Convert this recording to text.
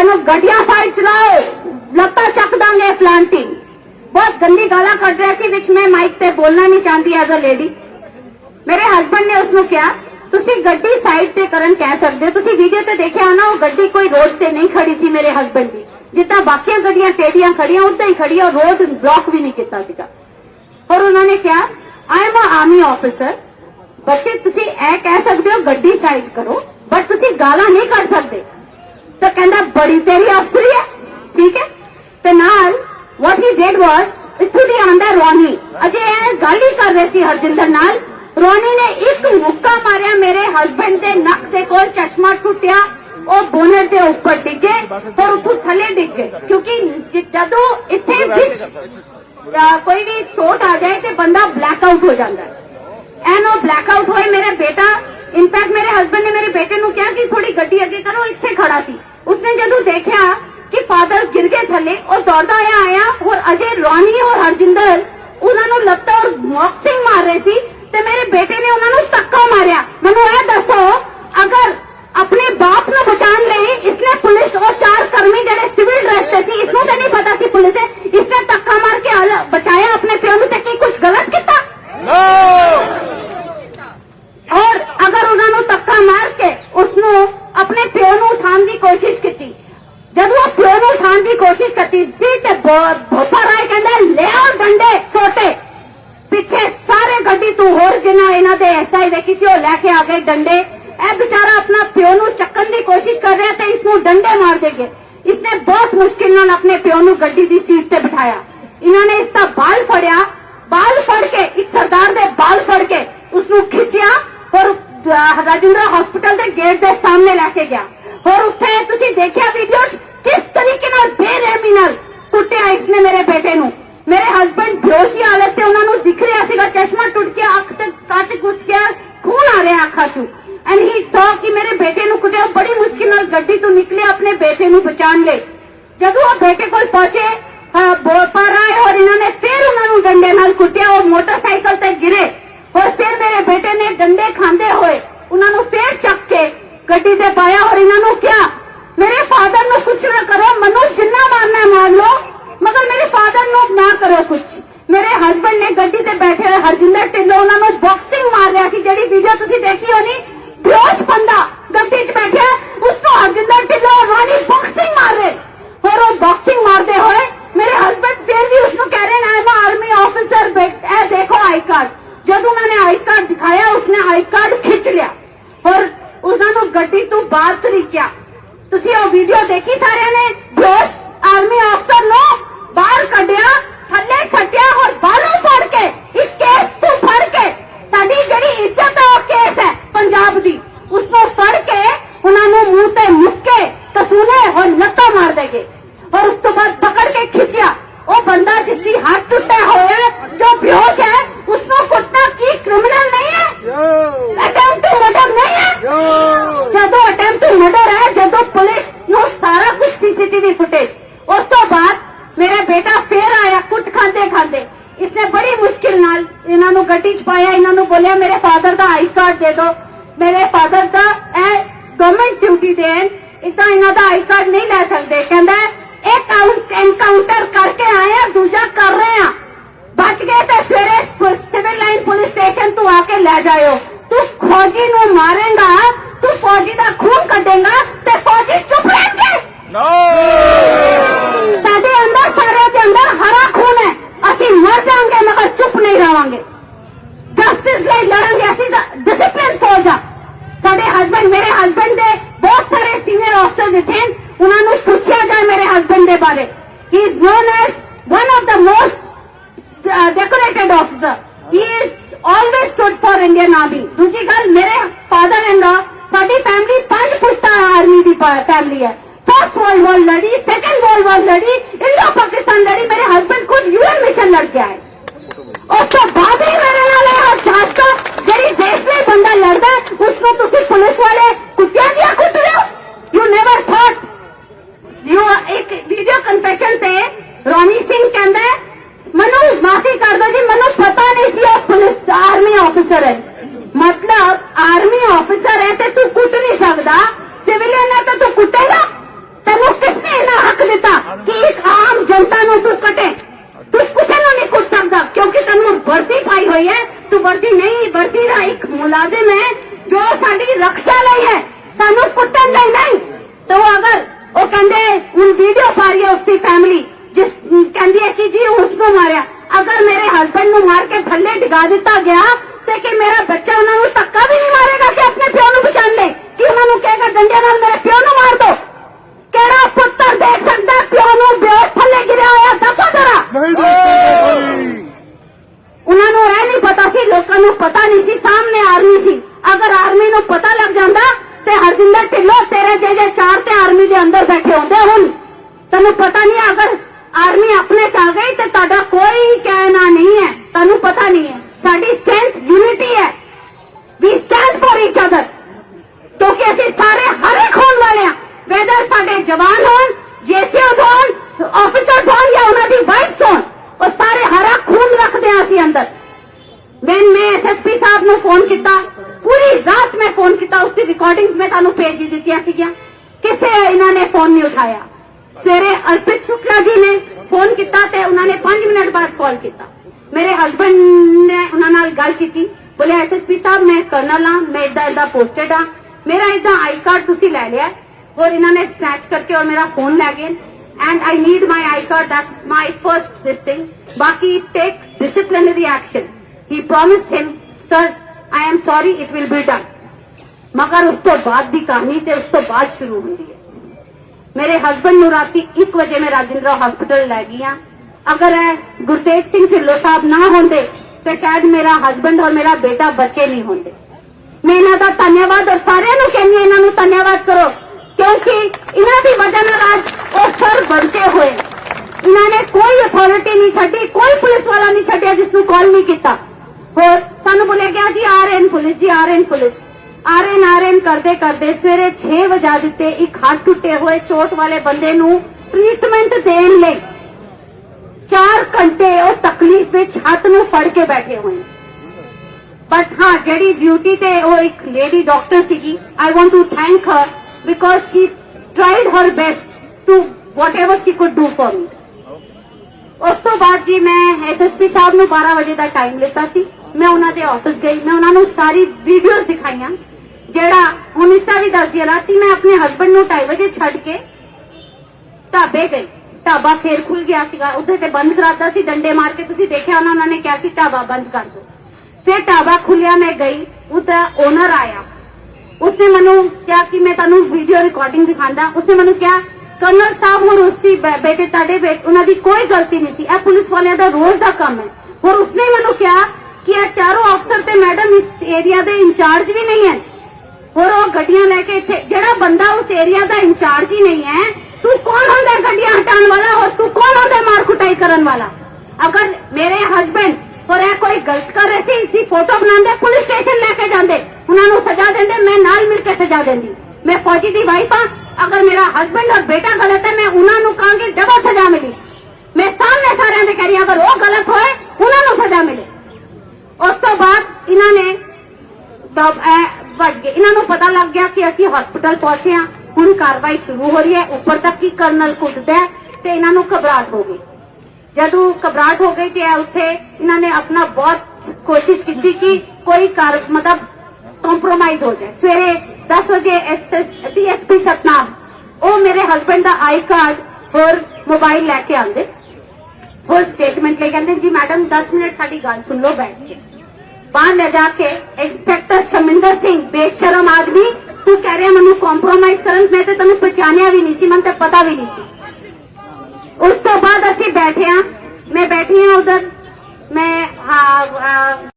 ਇਹਨੂੰ ਗੱਡੀਆਂ ਸਾਈਡ ਚਲਾਓ। ਲੱਤਾਂ ਚੱਕ ਦਾਂਗੇ ਫਲਾਂਟੀ। ਬਹੁਤ ਗੰਦੀ ਗਾਲਾਂ ਕੱਢ ਰਿਹਾ ਸੀ, ਵਿੱਚ ਮੈਂ ਮਾਈਕ ਤੇ ਬੋਲਣਾ ਨਹੀਂ ਚਾਹੁੰਦੀ ਐਜ਼ ਅ ਲੇਡੀ ਮੇਰੇ ਹਸਬੰਡ ਨੇ ਉਸ ਨੂੰ ਕਿਹਾ, ਤੁਸੀਂ ਗੱਡੀ ਸਾਈਡ ਤੇ ਕਰਨ ਕਹਿ ਸਕਦੇ ਹੋ। ਤੁਸੀਂ ਵੀਡੀਓ ਤੇ ਦੇਖਿਆ ਹੋਣਾ, ਉਹ ਗੱਡੀ ਕੋਈ ਰੋਡ ਤੇ ਨਹੀਂ ਖੜੀ ਸੀ ਮੇਰੇ ਹਸਬੰਡ ਦੀ। ਜਿੱਦਾਂ ਬਾਕੀਆਂ ਗੱਡੀਆਂ ਟੇਡੀਆਂ ਖੜੀਆਂ, ਉਦਾਂ ਹੀ ਖੜੀ ਔਰ ਰੋਡ ਬਲੌਕ ਵੀ ਨਹੀਂ ਕੀਤਾ ਸੀਗਾ। ਔਰ ਉਹਨਾਂ ਨੇ ਕਿਹਾ ਆਈ ਐਮ ਆਰਮੀ ਆਫੀਸਰ ਬੱਚੇ, ਤੁਸੀਂ ਇਹ ਕਹਿ ਸਕਦੇ ਹੋ ਗੱਡੀ ਸਾਈਡ ਕਰੋ ਬਟ ਤੁਸੀਂ ਗਾਲਾਂ ਨਹੀਂ ਕੱਢ ਸਕਦੇ। ਤਾਂ ਕਹਿੰਦਾ ਬੜੀ ਤੇਰੀ ਅਫਸਰੀ ਹੈ। ਠੀਕ ਹੈ? ਤੇ ਨਾਲ ਵਾਟ ਹੀ ਡਿਡ ਵਾਸ ਇੱਥੋਂ ਦੀ ਆਂਦਾ ਰੋਨੀ। ਅਜੇ ਇਹ ਗੱਲ ਹੀ ਕਰ ਰਹੇ ਸੀ ਹਰਜਿੰਦਰ ਨਾਲ। ਰੋਨੀ ਨੇ ਇੱਕ ਮੁੱਕਾ ਮਾਰਿਆ ਮੇਰੇ ਹਸਬੰਡ ਦੇ ਨੱਕ ਦੇ ਕੋਲ, ਚਸ਼ਮਾ ਟੁੱਟਿਆ। ਉਹ ਬੋਨਰ ਦੇ ਉੱਪਰ ਡਿੱਗੇ ਔਰ ਉੱਥੋਂ ਥੱਲੇ ਡਿੱਗ ਗਏ। ਕਿਉਂਕਿ ਜਦੋਂ ਇੱਥੇ ਵਿੱਚ ਕੋਈ ਵੀ ਚੋਟ ਆ ਜਾਏ ਤੇ ਬੰਦਾ ਬਲੈਕ ਆਊਟ ਹੋ ਜਾਂਦਾ ਹੈ। ਐਨ ਉਹ ਬਲੈਕ ਆਊਟ ਹੋਏ ਮੇਰਾ ਬੇਟਾ। ਇਨਫੈਕਟ ਮੇਰੇ ਹਸਬੰਡ ਨੇ ਮੇਰੇ ਬੇਟੇ ਨੂੰ ਕਿਹਾ ਕਿ ਥੋੜੀ ਗੱਡੀ ਅੱਗੇ ਕਰੋ, ਇੱਥੇ ਖੜਾ ਸੀ। ਉਸਨੇ ਜਦੋਂ ਦੇਖਿਆ ਕਿ ਫਾਦਰ ਗਿਰ ਗਏ ਥੱਲੇ ਔਰ ਦੌੜਦਾ ਆਇਆ ਆਇਆ ਔਰ ਅਜੇ ਰੋਨੀ ਔਰ ਹਰਜਿੰਦਰ ਉਹਨਾਂ ਨੂੰ ਲੱਤਾਂ ਔਰ ਬਾਕਸਿੰਗ ਮਾਰ ਰਹੇ ਸੀ ਤੇ ਮੇਰੇ ਬੇਟੇ ਨੇ ਉਹਨਾਂ ਨੂੰ ਧੱਕਾ ਮਾਰਿਆ ਮੈਨੂੰ ਇਹ ਦੱਸੋ ਅਗਰ ਆਪਣੇ ਬਾਪ ਨੂੰ ਬਚਾਉਣ ਲਈ ਇਸਨੇ ਪੁਲਿਸ ਉਹ ਚਾਰ ਕਰਮੀ ਜਿਹੜੇ ਸਿਵਲ ਡਰੈਸ ਤੇ ਸੀ ਇਸਨੂੰ ਤਾਂ ਨਹੀਂ ਪਤਾ ਸੀ ਪੁਲਿਸ ਹੈ ਇਸਨੇ ਧੱਕਾ ਮਾਰ ਕੇ ਹਲ- ਬਚਾਇਆ ਆਪਣੇ ਪਿਓ ਨੂੰ ਤੇ ਕੀ ਕੁਝ ਗਲਤ ਕੀਤਾ ਔਰ ਅਗਰ ਉਹਨਾਂ ਨੂੰ ਧੱਕਾ ਮਾਰ ਕੇ ਉਸ ਨੂੰ ਆਪਣੇ ਪਿਓ ਨੂੰ ਉਠਾਉਣ ਦੀ ਕੋਸ਼ਿਸ਼ ਕੀਤੀ ਜਦੋਂ ਉਹ ਪਿਓ ਨੂੰ ਉਠਾਉਣ ਦੀ ਕੋਸ਼ਿਸ਼ ਕਰਤੀ ਸੀ ਤੇ ਭੋਪਾ ਰਾਏ ਕਹਿੰਦਾ ਲੈ ਆਓ ਡੰਡੇ ਸੋਟੇ ਪਿੱਛੇ ਸਾਰੇ ਗੱਡੀ ਤੂੰ ਹੋਰ ਇਹਨਾਂ ਦੇ ਐਸਆਈ ਵੇ ਲੈ ਕੇ ਆ ਗਏ ਡੰਡੇ। ਇਹ ਵਿਚਾਰਾ ਆਪਣਾ ਪਿਓ ਨੂੰ ਚੱਕਣ ਦੀ ਕੋਸ਼ਿਸ਼ ਕਰ ਰਿਹਾ ਤੇ ਇਸ ਨੂੰ ਡੰਡੇ ਮਾਰ ਦੇਗੇ। ਇਸਨੇ ਬਹੁਤ ਮੁਸ਼ਕਿਲ ਨਾਲ ਆਪਣੇ ਪਿਓ ਨੂੰ ਗੱਡੀ ਦੀ ਸੀਟ ਤੇ ਬਿਠਾਇਆ। ਇਹਨਾਂ ਨੇ ਇਸ ਦਾ ਬਾਲ ਫੜਿਆ। ਬਾਲ ਫੜ ਕੇ, ਇੱਕ ਸਰਦਾਰ ਦੇ ਬਾਲ ਫੜ ਕੇ ਉਸ ਨੂੰ ਖਿੱਚਿਆ ਔਰ ਰਾਜਿੰਦਰਾ ਹਸਪੀਟਲ ਦੇ ਗੇਟ ਦੇ ਸਾਹਮਣੇ ਲੈ ਕੇ ਗਿਆ। ਔਰ ਉੱਥੇ ਤੁਸੀਂ ਦੇਖਿਆ ਵੀਡੀਓ 'ਚ ਕਿਸ ਤਰੀਕੇ ਨਾਲ ਬੇਰਹਿਮੀ ਨਾਲ ਕੁੱਟਿਆ ਇਸਨੇ ਮੇਰੇ ਬੇਟੇ ਨੂੰ। ਮੇਰੇ ਹਸਬੰਡ ਬੇਹੋਸ਼ੀ ਹਾਲਤ ਤੇ ਉਹਨਾਂ ਨੂੰ ਦਿਖ ਰਿਹਾ ਸੀਗਾ, ਚਸ਼ਮਾ ਟੁੱਟ ਗਿਆ ਅੱਖ ਤੇ ਕੱਚ ਗੁੱਚ ਗਿਆ, ਖੂਨ ਆ ਰਿਹਾ ਅੱਖਾਂ 'ਚੋਂ। ਐਂਡ ਹੀ ਸੌ ਕਿ ਮੇਰੇ ਬੇਟੇ ਨੂੰ ਕੁੱਟਿਆ ਬੜੀ ਮੁਸ਼ਕਿਲ ਨਾਲ ਗੱਡੀ ਤੋਂ ਨਿਕਲੇ ਆਪਣੇ ਬੇਟੇ ਨੂੰ ਬਚਾਉਣ ਲਈ। ਜਦੋਂ ਉਹ ਬੇਟੇ ਕੋਲ ਪਹੁੰਚੇ ਹਾਂ ਬੋਪਾ ਰਾਏ ਔਰ ਇਹਨਾਂ ਨੇ ਫਿਰ ਉਹਨਾਂ ਨੂੰ ਡੰਡੇ ਨਾਲ ਕੁੱਟਿਆ ਉਹ ਮੋਟਰਸਾਈਕਲ ਤੇ ਗਿਰੇ ਔਰ ਫਿਰ ਮੇਰੇ ਬੇਟੇ ਨੇ ਡੰਡੇ ਖਾਂਦੇ ਹੋਏ ਉਹਨਾਂ ਨੂੰ ਫਿਰ ਚੱਕ ਕੇ ਗੱਡੀ ਤੇ ਪਾਇਆ ਔਰ ਇਹਨਾਂ ਨੂੰ ਕਿਹਾ ਮੇਰੇ ਫਾਦਰ ਨੂੰ ਕੁਝ ਨਾ ਕਰੋ ਮੈਨੂੰ ਜਿੰਨਾ ਮਾਰਨਾ ਹੈ ਮਾਰ ਲਓ ਮਗਰ ਮੇਰੇ ਫਾਦਰ ਨੂੰ ਨਾ ਕਰੋ ਕੁਝ ਮੇਰੇ ਹਸਬੰਡ ਨੇ ਗੱਡੀ ਤੇ ਬੈਠੇ ਹੋਏ ਹਰਜਿੰਦਰ ਢਿੱਲੋਂ ਉਹਨਾਂ ਨੂੰ ਬਾਕਸਿੰਗ ਮਾਰ ਰਿਹਾ ਸੀ, ਜਿਹੜੀ ਵੀਡੀਓ ਤੁਸੀਂ ਦੇਖੀ ਹੋਣੀ, ਬੇਹੋਸ਼ ਬੰਦਾ ਗੱਡੀ 'ਚ ਬੈਠਿਆ, ਉਸ ਨੂੰ ਹਰਜਿੰਦਰ ਢਿੱਲੋਂ ਰਾਣੀ ਬਾਕਸਿੰਗ ਮਾਰ ਰਹੇ। ਔਰ ਉਹ ਬਾਕਸਿੰਗ ਮਾਰਦੇ ਹੋਏ ਮੇਰੇ ਹਸਬੰਡ ਫਿਰ ਵੀ ਉਸ ਨੂੰ ਕਹਿ ਰਹੇ ਨੇ ਮੈਂ ਆਰਮੀ ਆਫੀਸਰ ਇਹ ਦੇਖੋ ਆਈ ਕਾਰਡ ਜਦ ਉਹਨਾਂ ਆਈ ਕਾਰਡ ਦਿਖਾਇਆ, ਉਸਨੇ ਆਈ ਕਾਰਡ ਖਿੱਚ ਲਿਆ। ਔਰ ਉਹਨਾਂ ਨੂੰ ਗੱਡੀ ਤੋਂ ਬਾਹਰ ਤਰੀਕਿਆ ਤੁਸੀਂ ਉਹ ਵੀਡੀਓ ਦੇਖੀ ਸਾਰਿਆਂ ਨੇ? ਬੇਹੋਸ਼ ਆਰਮੀ ਅਫਸਰ ਨੂੰ ਬਾਹਰ ਕੱਢਿਆ, ਥੱਲੇ ਛੱਡਿਆ ਔਰ ਬਾਹਰੋਂ ਫੜ ਕੇ ਸਾਡੀ ਜਿਹੜੀ ਇੱਜ਼ਤ ਹੈ ਉਹ ਕੇਸ ਹੈ ਪੰਜਾਬ ਦੀ। ਉਸ ਨੂੰ ਫੜ ਕੇ ਉਹਨਾਂ ਨੂੰ ਮੂੰਹ ਤੇ ਮੁੱਕੇ ਕਸੂਨੇ ਔਰ ਲੱਤਾਂ ਮਾਰ ਦੇਗੇ ਔਰ ਉਸ ਤੋਂ ਬਾਅਦ ਪਕੜ ਕੇ ਖਿੱਚਿਆ ਉਹ ਬੰਦਾ ਜਿਸ ਦੀ ਹੱਥ ਟੁੱਟਿਆ ਹੋਇਆ ਹੈ, ਜੋ ਬੇਹੋਸ਼ ਹੈ ਉਸ ਨੂੰ ਕੁੱਟਣਾ ਕੀ ਕ੍ਰਿਮੀਨਲ ਨਹੀਂ ਹੈ ਅਟੈਂਪਟ ਟੂ ਮਰਡਰ ਨਹੀਂ ਹੈ ਜਦੋਂ ਅਟੈਂਪਟ ਟੂ ਮਰਡਰ ਹੈ ਜਦੋਂ ਪੁਲਿਸ ਨੂੰ ਸਾਰਾ ਕੁਝ ਸੀਸੀਟੀਵੀ ਫੁਟੇਜ ਉਸ ਤੋਂ ਬਾਅਦ ਮੇਰਾ ਬੇਟਾ ਫੇਰ ਆਇਆ ਕੁੱਟ ਖਾਂਦੇ ਖਾਂਦੇ ਇਸਨੇ ਬੜੀ ਮੁਸ਼ਕਿਲ ਨਾਲ ਇਹਨਾਂ 'ਚ ਪਾਇਆ ਇਹਨਾਂ ਨੂੰ ਬੋਲਿਆ, ਮੇਰੇ ਫਾਦਰ ਦਾ ਆਈ ਕਾਰਡ ਦੇ ਦਿਓ। ਮੇਰੇ ਫਾਦਰ ਦਾ ਇਹ ਗਵਰਨਮੈਂਟ ਡਿਊਟੀ ਦੇਣ ਇਦਾਂ ਇਹਨਾਂ ਦਾ ਆਈ ਕਾਰਡ ਨਹੀਂ ਲੈ ਸਕਦੇ। ਕਹਿੰਦਾ ਇੱਕ ਐਨਕਾਊਂਟਰ ਕਰਕੇ ਆਏ ਆ, ਦੂਜਾ ਕਰ ਰਹੇ ਆ। ਬਚ ਗਏ ਤੇ ਸਵੇਰੇ ਸਿਵਲ ਲਾਈਨ ਪੁਲਿਸ ਸਟੇਸ਼ਨ ਤੋਂ ਆ ਕੇ ਲੈ ਜਾਇਓ। ਤੂੰ ਫੌਜੀ ਨੂੰ ਮਾਰ ਤੂੰ ਫੌਜੀ ਦਾ ਖੂਨ ਕੱਢੇਗਾ ਤੇ ਫੌਜੀ ਚੁੱਪ ਰਹਿਣਗੇ ਸਾਡੇ ਅੰਦਰ ਸਾਰੇ ਦੇ ਅੰਦਰ ਹਰਾ ਖੂਨ ਹੈ ਅਸੀਂ ਮਰ ਜਾਾਂਗੇ ਮਗਰ ਚੁੱਪ ਨਹੀਂ ਰਵਾਂਗੇ ਜਸਟਿਸ ਲਈ ਲੜਾਂਗੇ ਅਸੀਂ ਡਿਸਪਲਿਨ ਫੌਜ ਆ ਸਾਡੇ ਹਸਬੰਡ ਮੇਰੇ ਹਸਬੰਡ ਦੇ ਬਹੁਤ ਸਾਰੇ ਸੀਨੀਅਰ ਆਫਸਰਸ ਇੱਥੇ ਹਨ। ਉਹਨਾਂ ਨੂੰ ਪੁੱਛਿਆ ਜਾਏ ਮੇਰੇ ਹਸਬੰਡ ਦੇ ਬਾਰੇ he is known as one of the most decorated officer he is always stood for Indian army ਦੂਜੀ ਗੱਲ ਮੇਰੇ ਫਾਦਰ ਐਂਡ ਸਾਡੀ ਫੈਮਿਲੀ ਪੰਜ ਪੁਸ਼ਤਾ ਆਰਮੀ ਦੀ ਫੈਮਿਲੀ ਹੈ ਫਸਟ ਵਰਲਡ ਵਾਰ ਲੜੀ ਸੈਕੰਡ ਵਰਲਡ ਵਾਰ ਲੜੀ ਇੰਡੋ ਪਾਕਿਸਤਾਨ ਲੜੀ ਮੇਰੇ ਹਸਬੰਡ ਖੁਦ ਯੂਐਨ ਮਿਸ਼ਨ ਲੜ ਕੇ ਆਏ ਉਸ ਤੋਂ ਬਾਅਦ ਹੀ ਮੇਰੇ ਨਾਲ ਇਹ ਜਾਂਚ ਜਿਹੜੀ ਦੇਸ਼ ਲਈ ਬੰਦਾ ਲੜਦਾ ਹੈ, ਉਸ ਨੂੰ ਤੁਸੀਂ ਪੁਲਿਸ ਵਾਲੇ ਕੁੱਤਿਆਂ ਜਿਹਾ ਕੁੱਟ ਰਹੇ ਹੋ ਯੂ ਨੈਵਰ ਥਾਟ ਜਿਉ ਇੱਕ ਵੀਡੀਓ ਕਨਫੈਸ਼ਨ ਤੇ ਰੋਨੀ ਸਿੰਘ ਕਹਿੰਦਾ ਹੈ, ਮੈਨੂੰ ਮਾਫੀ ਕਰ ਦਿਓ ਜੀ ਮੈਨੂੰ ਪਤਾ ਨਹੀਂ ਸੀ ਉਹ ਪੁਲਿਸ ਆਰਮੀ ਆਫੀਸਰ ਹੈ ਮਤਲਬ ਆਰਮੀ ਆਫੀਸਰ ਹੈ ਤੇ ਤੂੰ ਕੁੱਟ ਨਹੀਂ ਸਕਦਾ ਸਿਵਲੀਅਨ ਹੈ ਤੇ ਤੂੰ ਕੁੱਟੇਗਾ ਤੈਨੂੰ ਕਿਸ ਮੁਲਾਜ਼ਮ ਹੈ ਜੋ ਸਾਡੀ ਰੱਖਿਆ ਲਈ ਹੈ। ਸਾਨੂੰ ਕੁੱਟਣ ਲਈ ਨਹੀਂ। ਤੇ ਅਗਰ ਉਹ ਕਹਿੰਦੇ, ਹੁਣ ਵੀਡੀਓ ਪਾ ਰਹੀ ਹੈ ਉਸਦੀ ਫੈਮਿਲੀ ਜਿਸ ਕਹਿੰਦੀ ਹੈ ਕਿ ਜੀ ਉਸ ਨੂੰ ਮਾਰਿਆ। ਅਗਰ ਮੇਰੇ ਹਸਬੰਡ ਨੂੰ ਮਾਰ ਕੇ ਥੱਲੇ ਡਿਗਾ ਦਿੱਤਾ ਗਿਆ, ਤੇ ਕਿ ਮੇਰਾ ਬੱਚਾ ਉਹਨਾਂ ਨੂੰ ਧੱਕਾ ਵੀ ਨਹੀਂ ਮਾਰੇਗਾ ਕਿ ਆਪਣੇ ਪਿਓ ਨੂੰ ਬਚਾਉਣ ਲਈ? ਕਿ ਉਹਨਾਂ ਨੂੰ ਕਹੇਗਾ ਡੰਡੇ ਨਾਲ ਮੇਰੇ ਪਿਓ ਨੂੰ ਮਾਰ ਦੋ? ਕਿਹੜਾ ਪੁੱਤਰ ਦੇਖ ਸਕਦਾ ਪਿਓ ਨੂੰ ਬੇਹੋਸ਼ ਥੱਲੇ ਗਿਰਿਆ ਹੋਇਆ? ਦੱਸੋ ਜਰਾ। ਨਹੀਂ ਦੇਖ ਸਕਦਾ ਕੋਈ ਉਹਨਾਂ ਨੂੰ ਇਹ ਨਹੀਂ ਪਤਾ ਸੀ ਲੋਕਾਂ ਨੂੰ ਪਤਾ ਨਹੀਂ ਸੀ, ਸਾਹਮਣੇ ਆਰਮੀ ਸੀ। ਅਗਰ ਆਰਮੀ ਨੂੰ ਪਤਾ ਲੱਗ ਜਾਂਦਾ, ਤੇ ਹਰਜਿੰਦਰ ਢਿੱਲੋਂ ਤੇਰੇ ਜੇ ਜੇ ਚਾਰ ਤੇ ਆਰਮੀ ਦੇ ਅੰਦਰ ਬੈਠੇ ਹੁੰਦੇ ਹੁਣ। ਤੈਨੂੰ ਪਤਾ ਨਹੀਂ, ਅਗਰ ਆਰਮੀ ਆਪਣੇ ਚ ਆ ਗਈ ਤੇ ਤੁਹਾਡਾ ਕੋਈ ਕਹਿਣਾ ਨਹੀਂ ਹੈ। ਤੁਹਾਨੂੰ ਪਤਾ ਨਹੀਂ ਹੈ। ਸਾਡੀ ਸਟਰੈਂਥ ਯੂਨਿਟੀ ਰਿਕਾਰਡਿੰਗਸ ਮੈਂ ਤੁਹਾਨੂੰ ਭੇਜ ਦਿੱਤੀਆਂ ਸੀਗੀਆਂ। ਕਿਸੇ ਇਹਨਾਂ ਨੇ ਫੋਨ ਨਹੀਂ ਉਠਾਇਆ। ਸਵੇਰੇ ਅਰਪਿਤ ਸ਼ੁਕਲਾ ਜੀ ਨੇ ਫੋਨ ਕੀਤਾ ਤੇ ਉਹਨਾਂ ਨੇ 5 ਮਿੰਟ ਬਾਅਦ ਕਾਲ ਕੀਤਾ। ਮੇਰੇ ਹਸਬੰਡ ਨੇ ਉਹਨਾਂ ਨਾਲ ਗੱਲ ਕੀਤੀ। ਬੋਲੇ ਐਸਐਸਪੀ ਸਾਹਿਬ, ਮੈਂ ਕਰਨਲ ਹਾਂ, ਮੈਂ ਇਦਾਂ ਇਦਾਂ ਪੋਸਟਡ ਹਾਂ। ਮੇਰਾ ਇਦਾਂ ਆਈ ਕਾਰਡ ਤੁਸੀਂ ਲੈ ਲਿਆ ਔਰ ਇਹਨਾਂ ਨੇ ਸਨੈਚ ਕਰਕੇ ਔਰ ਮੇਰਾ ਫੋਨ ਲੈ ਗਏ। And I need my I card that's my first this thing ਬਾਕੀ take disciplinary action he promised him sir I am sorry it will be done ਮਗਰ ਉਸ ਤੋਂ ਬਾਅਦ ਦੀ ਕਹਾਣੀ ਤੇ ਉਸ ਤੋਂ ਬਾਅਦ ਸ਼ੁਰੂ ਹੁੰਦੀ ਹੈ ਮੇਰੇ ਹਸਬੰਡ ਨੂੰ ਰਾਤੀ 1 ਵਜੇ ਮੈਂ ਰਾਜਿੰਦਰਾ ਹਸਪੀਟਲ ਲੈ ਗਈ ਹਾਂ ਅਗਰ ਇਹ ਗੁਰਤੇਜ ਸਿੰਘ ਢਿੱਲੋਂ ਸਾਹਿਬ ਨਾ ਹੁੰਦੇ ਤੇ ਸ਼ਾਇਦ ਮੇਰਾ ਹਸਬੰਡ ਔਰ ਮੇਰਾ ਬੇਟਾ ਬੱਚੇ ਨਹੀਂ ਹੁੰਦੇ ਮੈਂ ਇਹਨਾਂ ਦਾ ਧੰਨਵਾਦ ਔਰ ਸਾਰਿਆਂ ਨੂੰ ਕਹਿੰਦੀ ਹਾਂ ਇਹਨਾਂ ਨੂੰ ਧੰਨਵਾਦ ਕਰੋ ਕਿਉਂਕਿ ਇਹਨਾਂ ਦੀ ਵਜ੍ਹਾ ਨਾਲ ਅੱਜ ਉਹ ਸਰ ਬਚੇ ਹੋਏ ਇਹਨਾਂ ਨੇ ਕੋਈ ਅਥਾਰਟੀ ਨਹੀਂ ਛੱਡੀ ਕੋਈ ਪੁਲਿਸ ਵਾਲਾ ਨਹੀਂ ਛੱਡਿਆ ਜਿਸ ਨੂੰ ਕਾਲ ਨਹੀਂ ਕੀਤਾ ਹੋਰ ਸਾਨੂੰ ਬੋਲਿਆ ਗਿਆ G RN police G RN police RN RN ਕਰਦੇ ਕਰਦੇ ਸਵੇਰੇ 6 ਵਜੇ ਦਿੱਤੇ, ਇੱਕ ਹੱਥ ਟੁੱਟੇ ਹੋਏ ਚੋਟ ਵਾਲੇ ਬੰਦੇ ਨੂੰ ਟ੍ਰੀਟਮੈਂਟ ਦੇਣ ਲਈ 4 ਘੰਟੇ ਉਹ ਤਕਲੀਫ ਵਿੱਚ ਹੱਥ ਨੂੰ ਫੜ ਕੇ ਬੈਠੇ ਹੋਏ। ਨੇ। ਬਟ ਹਾਂ, ਜਿਹੜੀ ਡਿਊਟੀ ਤੇ ਉਹ ਇੱਕ ਲੇਡੀ ਡਾਕਟਰ ਸੀਗੀ I want to thank her because she tried her best to whatever she could do for me. ਉਸ ਤੋਂ ਬਾਅਦ ਜੀ ਮੈਂ ਐਸਐਸਪੀ ਸਾਹਿਬ ਨੂੰ 12 ਵਜੇ ਦਾ ਟਾਈਮ ਲਿੱਤਾ ਸੀ। ਮੈਂ ਉਹਨਾਂ ਦੇ ਆਫਿਸ ਗਈ, ਮੈਂ ਉਹਨਾਂ ਨੂੰ ਸਾਰੀ ਵੀਡੀਓਜ਼ ਦਿਖਾਈਆਂ। ਜਿਹੜਾ ਹੁਣ ਇਸ ਦਾ ਵੀ ਦੱਸਦੀ ਰਾਤੀ ਮੈਂ ਆਪਣੇ ਹਸਬੰਡ ਨੂੰ 2:30 ਵਜੇ ਛੱਡ ਕੇ ਢਾਬੇ ਗਈ। ਢਾਬਾ ਫੇਰ ਖੁੱਲ ਗਿਆ ਸੀਗਾ। ਉੱਥੇ ਤੇ ਬੰਦ ਕਰਾਤਾ ਸੀ, ਡੰਡੇ ਮਾਰ ਕੇ ਤੁਸੀਂ ਦੇਖਿਆ ਉਹਨਾਂ ਉਹਨਾਂ ਨੇ ਕਿਹਾ ਸੀ, ਢਾਬਾ ਬੰਦ ਕਰ ਦਿਓ। ਫਿਰ ਢਾਬਾ ਖੁੱਲਿਆ ਮੈਂ ਗਈ ਉਹਦਾ ਓਨਰ ਆਇਆ। ਉਸਨੇ ਮੈਨੂੰ ਕਿਹਾ ਕਿ ਮੈਂ ਤੁਹਾਨੂੰ ਵੀਡੀਓ ਰਿਕਾਰਡਿੰਗ ਦਿਖਾਉਂਦਾ। ਉਸਨੇ ਮੈਨੂੰ ਕਿਹਾ, ਕਰਨਲ ਸਾਹਿਬ ਹੁਣ ਉਸਦੀ ਬੇਟੇ ਤੁਹਾਡੇ ਬੇਟ ਉਹਨਾਂ ਦੀ ਕੋਈ ਗਲਤੀ ਨਹੀਂ ਸੀ। ਇਹ ਪੁਲਿਸ ਵਾਲਿਆਂ ਦਾ ਰੋਜ਼ ਦਾ ਕੰਮ ਹੈ। ਹੋਰ ਉਸਨੇ ਮੈਨੂੰ ਕਿਹਾ ਕਿ ਇਹ ਚਾਰੋਂ ਅਫਸਰ ਤੇ ਮੈਡਮ ਇਸ ਏਰੀਆ ਦੇ ਇੰਚਾਰਜ ਵੀ ਨਹੀਂ ਹੈ। ਹੋਰ ਉਹ ਗੱਡੀਆਂ ਲੈ ਕੇ ਇੱਥੇ, ਜਿਹੜਾ ਬੰਦਾ ਉਸ ਏਰੀਆ ਦਾ ਇੰਚਾਰਜ ਹੀ ਨਹੀਂ ਹੈ, ਤੂੰ ਕੌਣ ਹੁੰਦਾ ਗੱਡੀਆਂ ਹਟਾਉਣ ਵਾਲਾ? ਔਰ ਤੂੰ ਕੌਣ ਹੁੰਦਾ ਮਾਰ ਕੁਟਾਈ ਕਰਨ ਵਾਲਾ? ਅਗਰ ਮੇਰੇ ਹਸਬੰਡ ਔਰ ਇਹ ਕੋਈ ਗਲਤ ਕਰ ਰਹੇ ਸੀ ਇਸ ਦੀ ਫੋਟੋ ਬਣਾਉਂਦੇ ਪੁਲਿਸ ਸਟੇਸ਼ਨ ਲੈ ਕੇ ਜਾਂਦੇ, ਉਹਨਾਂ ਨੂੰ ਸਜ਼ਾ ਦਿੰਦੇ, ਮੈਂ ਨਾਲ ਮਿਲ ਕੇ ਸਜ਼ਾ ਦਿੰਦੀ। ਮੈਂ ਫੌਜੀ ਦੀ ਵਾਈਫ ਆ ਅਗਰ ਮੇਰਾ ਹਸਬੰਡ ਔਰ ਬੇਟਾ ਗਲਤ ਹੈ, ਮੈਂ ਉਹਨਾਂ ਨੂੰ ਕਹਾਂਗੀ ਡਬਲ ਸਜ਼ਾ ਮਿਲੀ। ਮੈਂ ਸਾਹਮਣੇ ਸਾਰਿਆਂ ਦੇ ਕਹਿ ਰਹੀ ਅਗਰ ਉਹ ਗਲਤ ਹੋਏ, ਉਹਨਾਂ ਨੂੰ ਸਜ਼ਾ ਮਿਲੇ। ਉਸ ਤੋਂ ਬਾਅਦ ਇਹਨਾਂ ਨੇ ਤਬ ਵੱਜ ਗਏ। ਇਹਨਾਂ ਨੂੰ ਪਤਾ ਲੱਗ ਗਿਆ ਕਿ ਅਸੀਂ ਹਸਪੀਟਲ ਪਹੁੰਚੇ ਹਾਂ। ਹੁਣ ਕਾਰਵਾਈ ਸ਼ੁਰੂ ਹੋ ਰਹੀ ਹੈ। ਉੱਪਰ ਤੱਕ ਹੀ ਕਰਨਲ ਕੁੱਟਦਾ ਤੇ ਇਹਨਾਂ ਨੂੰ ਘਬਰਾਹਟ ਹੋ ਗਈ। ਜਦੋਂ ਘਬਰਾਹਟ ਹੋ ਗਈ ਤੇ ਉੱਥੇ ਇਹਨਾਂ ਨੇ ਆਪਣਾ ਬਹੁਤ ਕੋਸ਼ਿਸ਼ ਕੀਤੀ ਕਿ ਕੋਈ ਕਾਰ ਮਤਲਬ ਕੰਪਰੋਮਾਈਜ਼ ਹੋ ਜਾਏ। ਸਵੇਰੇ 10 ਵਜੇ ਐਸਐਸ ਡੀਐਸਪੀ ਸਤਨਾਮ, ਉਹ ਮੇਰੇ ਹਸਬੰਡ ਦਾ ਆਈ ਕਾਰਡ ਹੋਰ ਮੋਬਾਈਲ ਲੈ ਕੇ ਆਂਦੇ ਹੋਰ ਸਟੇਟਮੈਂਟ ਲੈ ਕਹਿੰਦੇ ਜੀ ਮੈਡਮ 10 ਮਿੰਟ ਸਾਡੀ ਗੱਲ ਸੁਣ ਲਓ, ਬੈਠ ਕੇ। ਬਾਹਰ ਲੈ ਜਾ ਕੇ ਇੰਸਪੈਕਟਰ ਸਮਿੰਦਰ ਸਿੰਘ ਬੇਸ਼ਰਮ ਆਦਮੀ ਤੂੰ ਕਹਿ ਰਿਹਾ ਮੈਨੂੰ ਕੰਪਰੋਮਾਈਜ਼ ਕਰਨ ਮੈਂ ਤੇ ਤੈਨੂੰ ਪਛਾਣਿਆ ਵੀ ਨਹੀਂ ਸੀ ਮੈਨੂੰ ਤੇ ਪਤਾ ਵੀ ਨਹੀਂ ਸੀ ਉਸ ਤੋਂ ਬਾਅਦ ਅਸੀਂ ਬੈਠੇ ਆ ਮੈਂ ਬੈਠੀ ਆ ਉਧਰ ਮੈਂ